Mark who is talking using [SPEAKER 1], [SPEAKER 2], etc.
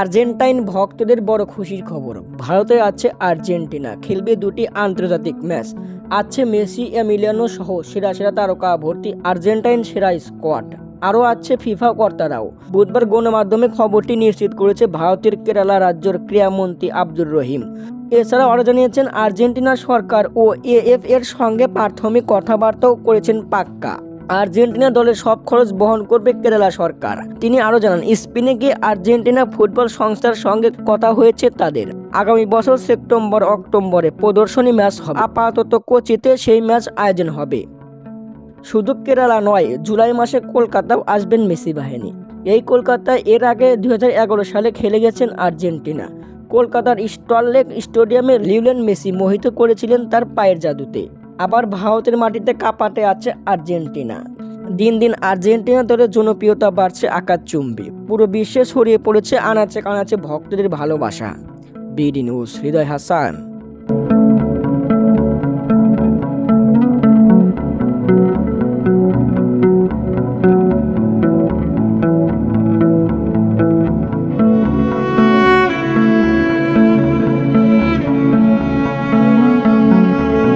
[SPEAKER 1] Argentine ভক্তদের বড় খুশির খবর। ভারতে আছে আর্জেন্টিনা, খেলবে দুটি আন্তর্জাতিক ম্যাচ। আছে মেসি, এমিলিয়ানো সহ সেরা সেরা তারকা ভর্তি আর্জেন্টাইন সেরা স্কোয়াড। আরও আছে ফিফা কর্তারাও। বুধবার গণমাধ্যমে খবরটি নিশ্চিত করেছে ভারতের কেরালা রাজ্যের ক্রীড়ামন্ত্রী আব্দুর রহিম। এছাড়াও আরও জানিয়েছেন, আর্জেন্টিনা সরকার ও এএফ এর সঙ্গে প্রাথমিক কথাবার্তাও করেছেন পাক্কা। আর্জেন্টিনা দলের সব খরচ বহন করবে কেরালা সরকার। তিনি আরও জানান, স্পেনে গিয়ে আর্জেন্টিনা ফুটবল সংস্থার সঙ্গে কথা হয়েছে তাদের। আগামী বছর সেপ্টেম্বর, অক্টোবরে প্রদর্শনী ম্যাচ হবে। আপাতত কোচিতে সেই ম্যাচ আয়োজন হবে। শুধু কেরালা নয়, জুলাই মাসে কলকাতাও আসবেন মেসি বাহিনী। এই কলকাতায় এর আগে দুই হাজার এগারো সালে খেলে গেছেন আর্জেন্টিনা। কলকাতার স্টললেক স্টেডিয়ামে লিউলেন মেসি মোহিত করেছিলেন তার পায়ের জাদুতে। আবার ভারতের মাটিতে কাঁপাতে আছে আর্জেন্টিনা। দিন দিন আর্জেন্টিনা দলের জনপ্রিয়তা বাড়ছে আকার চুম্বি পুরো বিশ্বে ছড়িয়ে পড়েছে আনাচে কানাচে ভক্তদের ভালোবাসা। BD news, Hridoy Hasan.